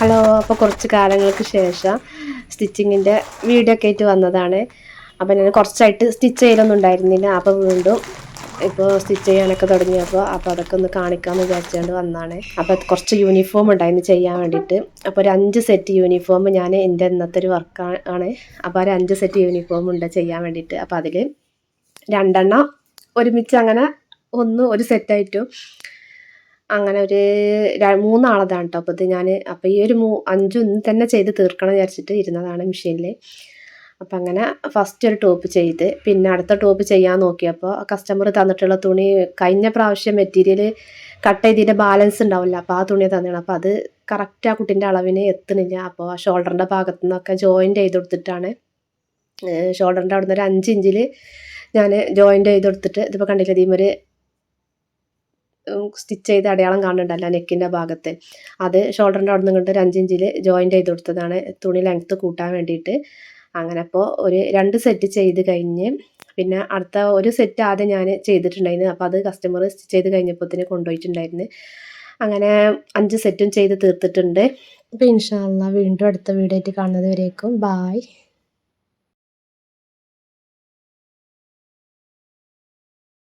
Hello അപ്പോൾ കുറച്ച് കാലങ്ങൾക്ക് ശേഷം സ്റ്റിച്ചിങ്ങിന്റെ വീഡിയോ ഒക്കെ ആയിട്ട് വന്നതാണ്. അപ്പോൾ ഞാൻ കുറച്ചായിട്ട് സ്റ്റിച്ച് ചെയ്യലൊന്നും ഉണ്ടായിരുന്നില്ല. അപ്പോൾ വീണ്ടും ഇപ്പോൾ സ്റ്റിച്ച് ചെയ്യാനൊക്കെ തുടങ്ങിയപ്പോൾ അപ്പോൾ അതൊക്കെ ഒന്ന് കാണിക്കാമെന്ന് വിചാരിച്ചുകൊണ്ട് വന്നതാണ്. അപ്പോൾ കുറച്ച് യൂണിഫോം ഉണ്ടായിരുന്നു ചെയ്യാൻ വേണ്ടിയിട്ട്. അപ്പോൾ ഒരു അഞ്ച് സെറ്റ് യൂണിഫോം ഞാൻ എന്റെ ഇന്നത്തെ ഒരു വർക്കാണ് അപ്പോൾ ഒരു അഞ്ച് സെറ്റ് യൂണിഫോം ഉണ്ട് ചെയ്യാൻ വേണ്ടിയിട്ട്. അപ്പോൾ അതിൽ രണ്ടെണ്ണം ഒരുമിച്ച് അങ്ങനെ ഒന്ന് ഒരു സെറ്റായിട്ടും അങ്ങനെ ഒരു മൂന്നാളതാണ് കേട്ടോ അപ്പോൾ ഇത് ഞാൻ അപ്പോൾ ഈ ഒരു മൂ അഞ്ചും തന്നെ ചെയ്ത് തീർക്കണം വിചാരിച്ചിട്ട് ഇരുന്നതാണ് മെഷീനിൽ അപ്പം അങ്ങനെ ഫസ്റ്റ് ഒരു ടോപ്പ് ചെയ്ത് പിന്നെ അടുത്ത ടോപ്പ് ചെയ്യാൻ നോക്കിയപ്പോൾ കസ്റ്റമർ തന്നിട്ടുള്ള തുണി കഴിഞ്ഞ പ്രാവശ്യം മെറ്റീരിയൽ കട്ട് ചെയ്തതിന്റെ ബാലൻസ് ഉണ്ടാവില്ല. അപ്പോൾ ആ തുണി തന്നെയാണ് അപ്പോൾ അത് കറക്റ്റ് ആ കുട്ടീന്റെ അളവിന് എത്തുന്നില്ല. അപ്പോൾ ആ ഷോൾഡറിന്റെ ഭാഗത്തു നിന്നൊക്കെ ജോയിന്റ് ചെയ്ത് കൊടുത്തിട്ടാണ് ഷോൾഡറിന്റെ അവിടെ നിന്ന് ഒരു അഞ്ച് ഇഞ്ചിൽ ഞാൻ ജോയിന്റ് ചെയ്ത് കൊടുത്തിട്ട് ഇതിപ്പോൾ കണ്ടില്ല ഇതിമൊരു സ്റ്റിച്ച് ചെയ്ത് അടയാളം കാണുന്നുണ്ടല്ലോ നെക്കിന്റെ ഭാഗത്ത്. അത് ഷോൾഡറിന്റെ അവിടെ നിന്ന് ഇങ്ങോട്ട് ഒരു അഞ്ചിഞ്ചിൽ ജോയിന്റ് ചെയ്ത് കൊടുത്തതാണ്. തുണി ലെങ്ത്ത് കൂട്ടാൻ വേണ്ടിയിട്ട്. അങ്ങനെ അപ്പോൾ ഒരു രണ്ട് സെറ്റ് ചെയ്ത് കഴിഞ്ഞ് പിന്നെ അടുത്ത ഒരു സെറ്റ് ആദ്യം ഞാൻ ചെയ്തിട്ടുണ്ടായിരുന്നു. അപ്പോൾ അത് കസ്റ്റമർ സ്റ്റിച്ച് ചെയ്ത് കഴിഞ്ഞപ്പോഴത്തേന് കൊണ്ടുപോയിട്ടുണ്ടായിരുന്നു. അങ്ങനെ അഞ്ച് സെറ്റും ചെയ്ത് തീർത്തിട്ടുണ്ട്. അപ്പോൾ ഇൻഷാല്ല വീണ്ടും അടുത്ത വീഡിയോ ആയിട്ട് കാണുന്നത് വരേക്കും. ബായ്